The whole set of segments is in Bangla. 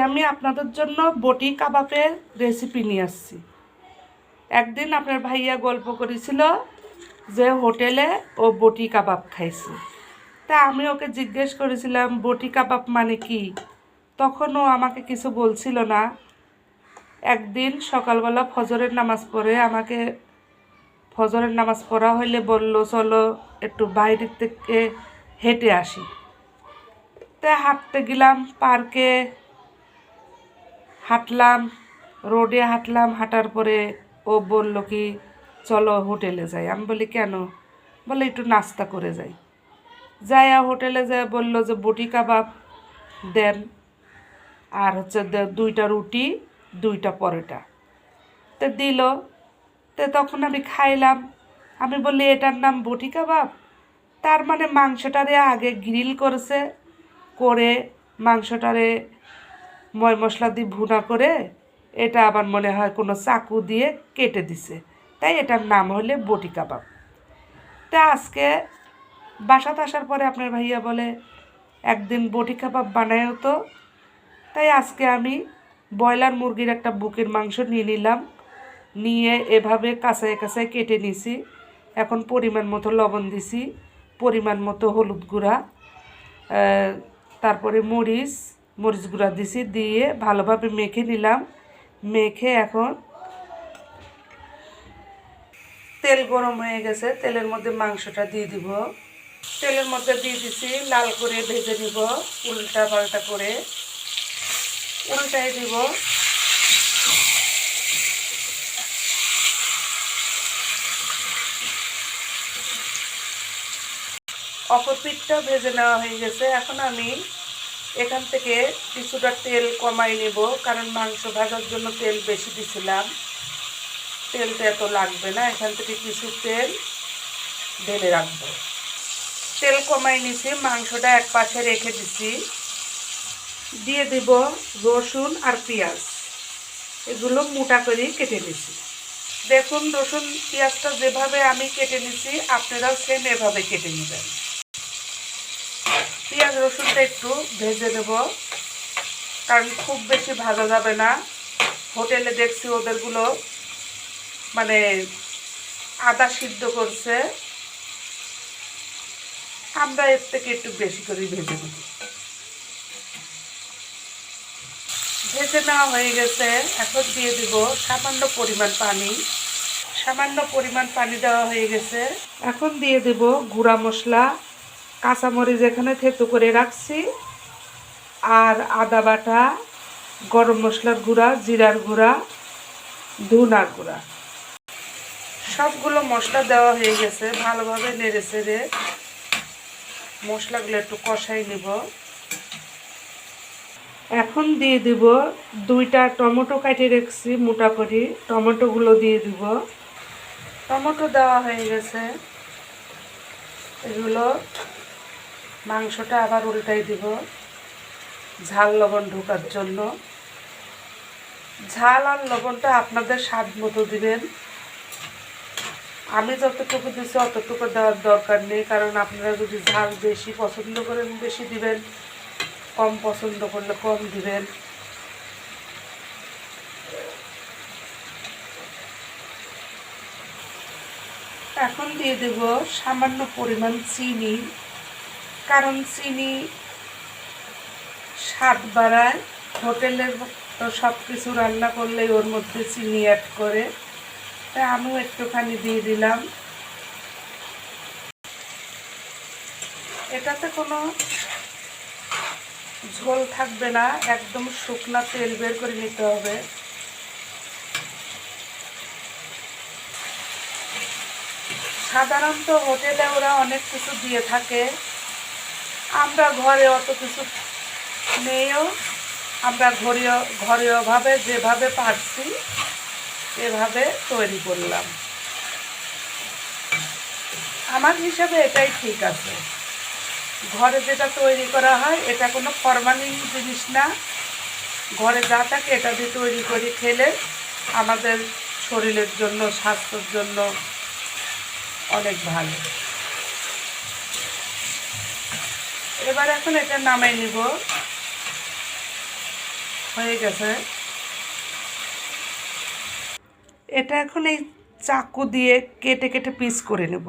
আমি আপনাদের জন্য বটি কাবাবের রেসিপি নিয়ে আসছি। একদিন আপনার ভাইয়া গল্প করেছিল যে হোটেলে ও বটি কাবাব খাইছে। তা আমি ওকে জিজ্ঞেস করেছিলাম, বটি কাবাব মানে কি? তখন ও আমাকে কিছু বলছিল না। একদিন সকালবেলা ফজরের নামাজ পড়ে আমাকে ফজরের নামাজ পড়া হইলে বলল, চলো একটু বাইরের থেকে হেঁটে আসি। তা হাঁটতে গেলাম পার্কে হাঁটলাম, রোডে হাঁটলাম, হাঁটার পরে ও বলল কি, চলো হোটেলে যাই। আমি বলি, কেন? বলে, একটু নাস্তা করে যাই। যাইয়া হোটেলে যায় বলল যে, বটি কাবাব দেন। আর হচ্ছে দুইটা রুটি, দুইটা পরোটা। তো দিল। তো তখন আমি খাইলাম। আমি বলি, এটার নাম বটি কাবাব? তার মানে মাংসটারে আগে গ্রিল করেছে, করে মাংসটারে ময় মশলা দিয়ে ভুনা করে এটা আবার মনে হয় কোনো চাকু দিয়ে কেটে দিছে। তাই এটার নাম হলে বটি কাবাব। তা আজকে বাসাতে আসার পরে আপনার ভাইয়া বলে, একদিন বটি কাবাব বানায়ও তো। তাই আজকে আমি ব্রয়লার মুরগির একটা বুকের মাংস নিয়ে নিলাম। নিয়ে এভাবে কাঁচায় কাঁচায় কেটে নিছি। এখন পরিমাণ মতো লবণ দিছি, পরিমাণ মতো হলুদ গুঁড়া তারপরে মরিচ মরিচ গুঁড়া দিছি, দিয়ে ভালোভাবে মেখে নিলাম। মেখে এখন তেল গরম হয়ে গেছে, তেলের মধ্যে মাংসটা দিয়ে দিব। তেলের মধ্যে দিয়ে দিছি, লাল করে ভেজে নিব, উল্টা পাল্টা করে। উল্টাই দিব। অপর পিঠটা ভেজে নেওয়া হয়ে গেছে। এখন আমি এখান থেকে কিছুটা তেল কমাই নেব, কারণ মাংস ভাজার জন্য তেল বেশি দিছিলাম। তেলটা এত লাগবে না, এখান থেকে কিছু তেল ঢেলে রাখব। তেল কমাই নিছি, মাংসটা এক পাশে রেখে দিছি। দিয়ে দিব রসুন আর পেঁয়াজ। এগুলো মোটা করে কেটে নিছি। দেখুন, রসুন, পেঁয়াজটা যেভাবে আমি কেটে নিছি, আপনারাও সেম এভাবে কেটে নেবেন। পেঁয়াজ রসুনটা একটু ভেজে দেব। কারণ খুব বেশি ভাজা যাবে না। হোটেলে দেখছি ওদেরগুলো মানে আদা সিদ্ধ করছে। আমরা এর থেকে একটু বেশি করে ভেজে নেব। ভেজে নেওয়া হয়ে গেছে। এখন দিয়ে দিব সামান্য পরিমাণ পানি। সামান্য পরিমাণ পানি দেওয়া হয়ে গেছে। এখন দিয়ে দেব গুঁড়া মশলা। কাঁচামরিচ এখানে থেতু করে রাখছি। আর আদা বাটা, গরম মশলার গুঁড়া, জিরার গুঁড়া, ধুনার গুঁড়া। সবগুলো মশলা দেওয়া হয়ে গেছে, ভালোভাবে নেড়ে চেড়ে। মশলাগুলো একটু কষাই নিব। এখন দিয়ে দিব দুইটা টমেটো কাটে রেখেছি মোটা করে টমেটোগুলো দিয়ে দিব। টমেটো দেওয়া হয়ে গেছে। এগুলো মাংসটা আবার উল্টাই দিব। ঝাল লবণ ঢোকার জন্য। ঝাল আর লবণটা আপনাদের স্বাদ মতো দিবেন। আমি যতটুকু দিচ্ছি অতটুকু দেওয়ার দরকার নেই, কারণ আপনারা যদি ঝাল বেশি পছন্দ করেন, বেশি দিবেন, কম পছন্দ করলে কম দিবেন। এখন দিয়ে দেব সামান্য পরিমাণ চিনি। কারণ চিনি স্বাদ বাড়ায়, হোটেলের তো সব কিছু রান্না করলে ওর মধ্যে চিনি অ্যাড করে। তাই আমিও একটুখানি দিয়ে দিলাম। এটাতে কোনো ঝোল থাকবে না, একদম শুকনা তেল বের করে নিতে হবে। সাধারণত হোটেলে ওরা অনেক কিছু দিয়ে থাকে। আমরা ঘরে অত কিছু নেইও, আমরা ঘরীয় ঘরোয়াভাবে যেভাবে পারছি, এভাবে তৈরি করলাম। আমার হিসাবে এটাই ঠিক আছে। ঘরে যেটা তৈরি করা হয়, এটা কোনো ফরমালিন জিনিস না। ঘরে যা থাকে এটা দিয়ে তৈরি করে খেলে আমাদের শরীরের জন্য, স্বাস্থ্যের জন্য অনেক ভালো। এবার এখন এটা নামাই নিব। হয়ে গেছে। এটা এখন এই চাকু দিয়ে কেটে কেটে পিস করে নেব।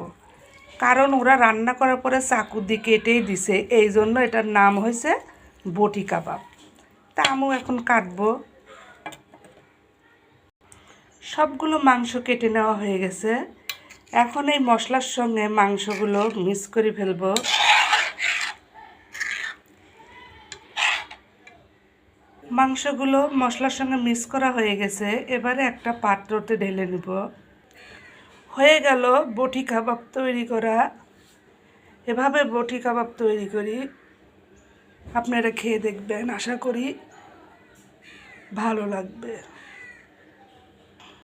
কারণ ওরা রান্না করার পরে চাকু দিয়ে কেটেই দিছে। এই জন্য এটার নাম হয়েছে বটি কাবাব। তা আমিও এখন কাটবো। সবগুলো মাংস কেটে নেওয়া হয়ে গেছে। এখন এই মশলার সঙ্গে মাংসগুলো মিক্স করে ফেলব। মাংসগুলো মশলার সঙ্গে মিক্স করা হয়ে গেছে, এবারে একটা পাত্রতে ঢেলে নেব। হয়ে গেল বটি কাবাব তৈরি করা। এভাবে বটি কাবাব তৈরি করি। আপনারা খেয়ে দেখবেন, আশা করি ভালো লাগবে।